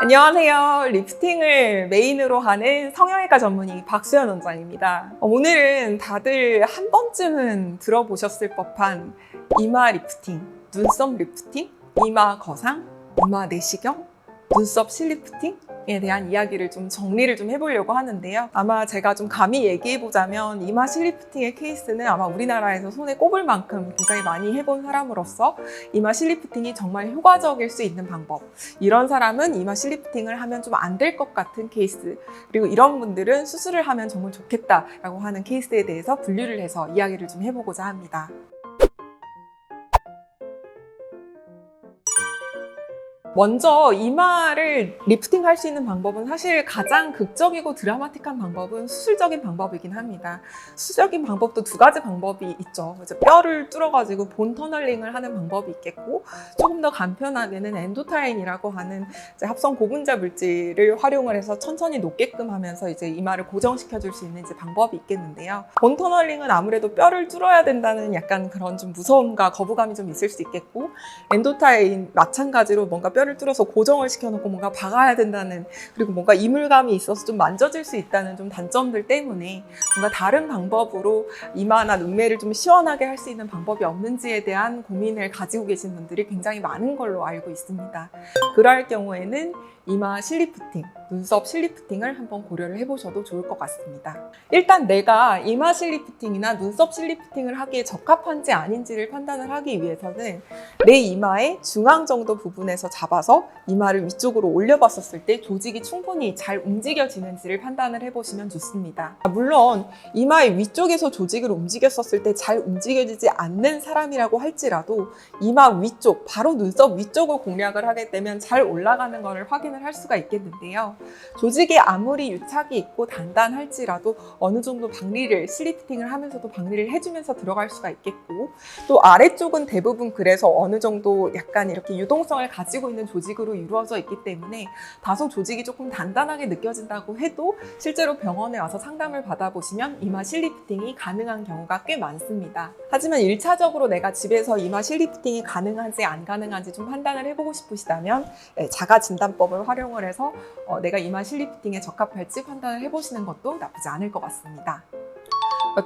안녕하세요. 리프팅을 메인으로 하는 성형외과 전문의 박수현 원장입니다. 어, 오늘은 다들 한 번쯤은 들어보셨을 법한 이마 리프팅, 눈썹 리프팅, 이마 거상, 이마 내시경, 눈썹 실리프팅 에 대한 이야기를 좀 정리를 좀 해보려고 하는데요. 아마 제가 좀 감히 얘기해보자면 이마 실리프팅의 케이스는 아마 우리나라에서 손에 꼽을 만큼 굉장히 많이 해본 사람으로서 이마 실리프팅이 정말 효과적일 수 있는 방법. 이런 사람은 이마 실리프팅을 하면 좀 안 될 것 같은 케이스. 그리고 이런 분들은 수술을 하면 정말 좋겠다라고 하는 케이스에 대해서 분류를 해서 이야기를 좀 해보고자 합니다. 먼저 이마를 리프팅 할 수 있는 방법은 사실 가장 극적이고 드라마틱한 방법은 수술적인 방법이긴 합니다. 수술적인 방법도 두 가지 방법이 있죠. 이제 뼈를 뚫어가지고 본 터널링을 하는 방법이 있겠고 조금 더 간편하게는 엔도타인이라고 하는 합성 고분자 물질을 활용을 해서 천천히 녹게끔 하면서 이제 이마를 고정시켜 줄 수 있는 이제 방법이 있겠는데요. 본 터널링은 아무래도 뼈를 뚫어야 된다는 약간 그런 좀 무서움과 거부감이 좀 있을 수 있겠고 엔도타인 마찬가지로 뭔가 뼈를 뚫어서 고정을 시켜놓고 뭔가 박아야 된다는 그리고 뭔가 이물감이 있어서 좀 만져질 수 있다는 좀 단점들 때문에 뭔가 다른 방법으로 이마나 눈매를 좀 시원하게 할 수 있는 방법이 없는지에 대한 고민을 가지고 계신 분들이 굉장히 많은 걸로 알고 있습니다. 그럴 경우에는 이마 실리프팅, 눈썹 실리프팅을 한번 고려를 해보셔도 좋을 것 같습니다. 일단 내가 이마 실리프팅이나 눈썹 실리프팅을 하기에 적합한지 아닌지를 판단을 하기 위해서는 내 이마의 중앙 정도 부분에서 잡아서 이마를 위쪽으로 올려봤었을 때 조직이 충분히 잘 움직여지는지를 판단을 해보시면 좋습니다. 물론 이마의 위쪽에서 조직을 움직였었을 때 잘 움직여지지 않는 사람이라고 할지라도 이마 위쪽, 바로 눈썹 위쪽을 공략을 하게 되면 잘 올라가는 것을 확인을 할 수가 있겠는데요. 조직이 아무리 유착이 있고 단단할지라도 어느 정도 박리를 실리프팅을 하면서도 박리를 해주면서 들어갈 수가 있겠고 또 아래쪽은 대부분 그래서 어느 정도 약간 이렇게 유동성을 가지고 있는 조직으로 이루어져 있기 때문에 다소 조직이 조금 단단하게 느껴진다고 해도 실제로 병원에 와서 상담을 받아보시면 이마 실리프팅이 가능한 경우가 꽤 많습니다. 하지만 1차적으로 내가 집에서 이마 실리프팅이 가능한지 안 가능한지 좀 판단을 해보고 싶으시다면 네, 자가 진단법을 활용을 해서 어, 내가 이마 실리프팅에 적합할지 판단을 해보시는 것도 나쁘지 않을 것 같습니다.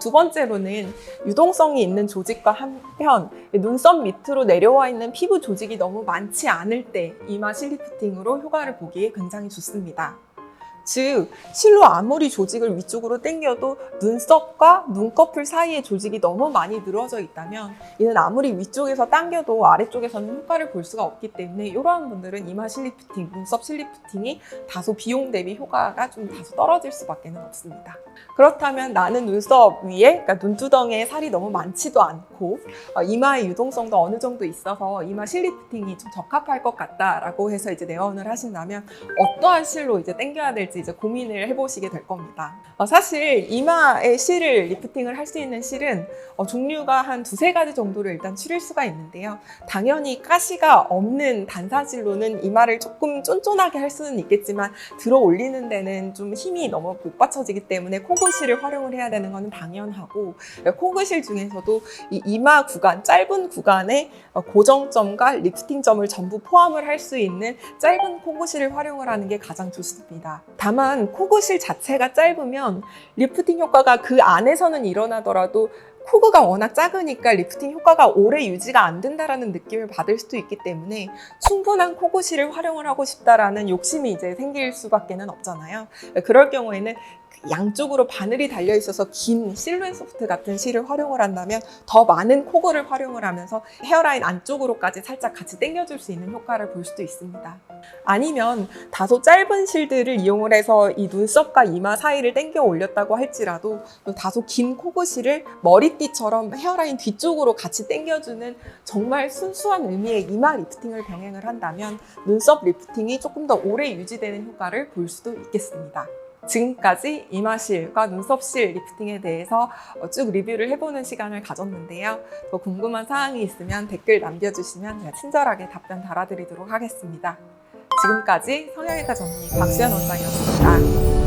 두 번째로는 유동성이 있는 조직과 한편 눈썹 밑으로 내려와 있는 피부 조직이 너무 많지 않을 때 이마 실리프팅으로 효과를 보기에 굉장히 좋습니다. 즉 실로 아무리 조직을 위쪽으로 당겨도 눈썹과 눈꺼풀 사이에 조직이 너무 많이 늘어져 있다면 이는 아무리 위쪽에서 당겨도 아래쪽에서는 효과를 볼 수가 없기 때문에 이러한 분들은 이마 실리프팅, 눈썹 실리프팅이 다소 비용 대비 효과가 좀 다소 떨어질 수밖에 는 없습니다. 그렇다면 나는 눈썹 위에 그러니까 눈두덩이에 살이 너무 많지도 않고 어, 이마의 유동성도 어느 정도 있어서 이마 실리프팅이 좀 적합할 것 같다라고 해서 이제 내원을 하신다면 어떠한 실로 이제 당겨야 될지 이제 고민을 해보시게 될 겁니다. 어, 사실 이마의 실을 리프팅을 할 수 있는 실은 어, 종류가 한 두세 가지 정도를 일단 추릴 수가 있는데요. 당연히 가시가 없는 단사실로는 이마를 조금 쫀쫀하게 할 수는 있겠지만 들어 올리는 데는 좀 힘이 너무 못 받쳐지기 때문에 코그실을 활용을 해야 되는 것은 당연하고 코그실 중에서도 이 이마 구간, 짧은 구간에 어, 고정점과 리프팅점을 전부 포함을 할 수 있는 짧은 코그실을 활용을 하는 게 가장 좋습니다. 다만 코그실 자체가 짧으면 리프팅 효과가 그 안에서는 일어나더라도 코그가 워낙 작으니까 리프팅 효과가 오래 유지가 안 된다라는 느낌을 받을 수도 있기 때문에 충분한 코그실을 활용을 하고 싶다라는 욕심이 이제 생길 수밖에는 없잖아요. 그럴 경우에는 양쪽으로 바늘이 달려 있어서 긴 실루엣 소프트 같은 실을 활용을 한다면 더 많은 코그를 활용을 하면서 헤어라인 안쪽으로까지 살짝 같이 당겨줄 수 있는 효과를 볼 수도 있습니다. 아니면 다소 짧은 실들을 이용을 해서 이 눈썹과 이마 사이를 당겨 올렸다고 할지라도 또 다소 긴 코그실을 머리띠처럼 헤어라인 뒤쪽으로 같이 당겨주는 정말 순수한 의미의 이마 리프팅을 병행을 한다면 눈썹 리프팅이 조금 더 오래 유지되는 효과를 볼 수도 있겠습니다. 지금까지 이마실과 눈썹실 리프팅에 대해서 어, 쭉 리뷰를 해보는 시간을 가졌는데요. 더 궁금한 사항이 있으면 댓글 남겨주시면 제가 친절하게 답변 달아드리도록 하겠습니다. 지금까지 성형외과 전문의 박수현 원장이었습니다.